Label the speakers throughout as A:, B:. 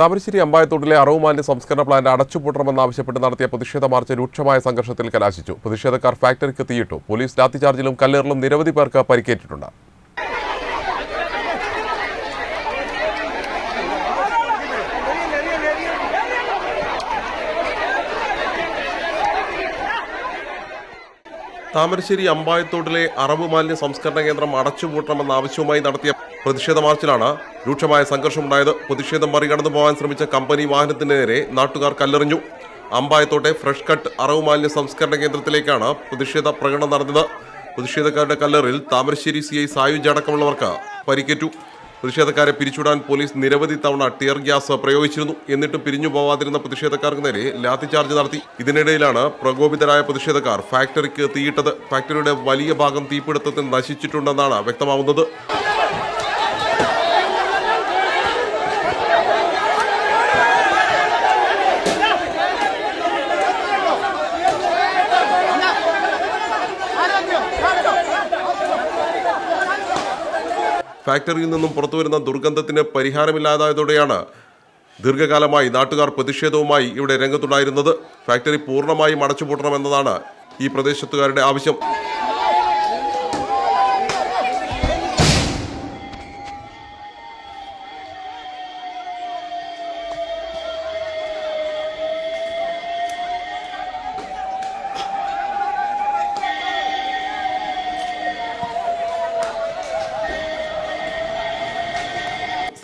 A: താമരശ്ശേരി അമ്പായത്തോട്ടിലെ അറവുമാലിന്യ സംസ്കരണ പ്ലാന്റ് അടച്ചുപൂട്ടണമെന്നാവശ്യപ്പെട്ട് നടത്തിയ പ്രതിഷേധ മാർച്ച് രൂക്ഷമായ സംഘർഷത്തിൽ കലാശിച്ചു. പ്രതിഷേധക്കാർ ഫാക്ടറിക്ക് തീയിട്ടു. പോലീസ് ലാത്തിചാർജിലും കല്ലേറിലും നിരവധി പേർക്ക് പരിക്കേറ്റിട്ടുണ്ട്. താമരശ്ശേരി അമ്പായത്തോട്ടിലെ അറവ് മാലിന്യ സംസ്കരണ കേന്ദ്രം അടച്ചുപൂട്ടണമെന്ന ആവശ്യവുമായി നടത്തിയ പ്രതിഷേധ മാർച്ചിലാണ് രൂക്ഷമായ സംഘർഷമുണ്ടായത്. പ്രതിഷേധം മറികടന്നു പോകാൻ ശ്രമിച്ച കമ്പനി വാഹനത്തിന് നേരെ നാട്ടുകാർ കല്ലെറിഞ്ഞു. അമ്പായത്തോട്ടെ ഫ്രഷ് കട്ട് അറവ് മാലിന്യ സംസ്കരണ കേന്ദ്രത്തിലേക്കാണ് പ്രതിഷേധ പ്രകടനം നടന്നത്. പ്രതിഷേധക്കാരുടെ കല്ലെറിൽ താമരശ്ശേരി സി ഐ സായുജ് അടക്കമുള്ളവർക്ക് പരിക്കേറ്റു. പ്രതിഷേധക്കാരെ പിരിച്ചുവിടാൻ പോലീസ് നിരവധി തവണ ടിയർ ഗ്യാസ് പ്രയോഗിച്ചിരുന്നു. എന്നിട്ടും പിരിഞ്ഞു പോവാതിരുന്ന പ്രതിഷേധക്കാർക്ക് നേരെ ലാത്തിചാർജ് നടത്തി. ഇതിനിടയിലാണ് പ്രകോപിതരായ പ്രതിഷേധക്കാർ ഫാക്ടറിക്ക് തീയിട്ടത്. ഫാക്ടറിയുടെ വലിയ ഭാഗം തീപിടുത്തത്തിൽ നശിച്ചിട്ടുണ്ടെന്നാണ് വ്യക്തമാവുന്നത്. ഫാക്ടറിയിൽ നിന്നും പുറത്തുവരുന്ന ദുർഗന്ധത്തിന് പരിഹാരമില്ലാതായതോടെയാണ് ദീർഘകാലമായി നാട്ടുകാർ പ്രതിഷേധവുമായി ഇവിടെ രംഗത്തുണ്ടായിരുന്നത്. ഫാക്ടറി പൂർണമായും അടച്ചുപൂട്ടണമെന്നതാണ് ഈ പ്രദേശത്തുകാരുടെ ആവശ്യം.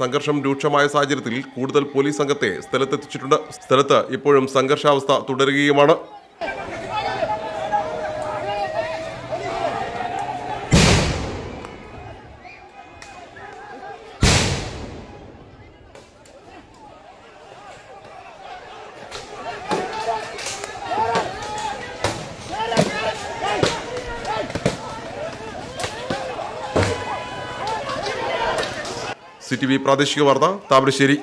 A: സംഘർഷം രൂക്ഷമായ സാഹചര്യത്തിൽ കൂടുതൽ പോലീസ് സംഘത്തെ സ്ഥലത്തെത്തിച്ചിട്ടുണ്ട്. സ്ഥലത്ത് ഇപ്പോഴും സംഘർഷാവസ്ഥ തുടരുകയുമാണ്. സി ടി വി പ്രാദേശിക വാർത്ത താമരശ്ശേരി.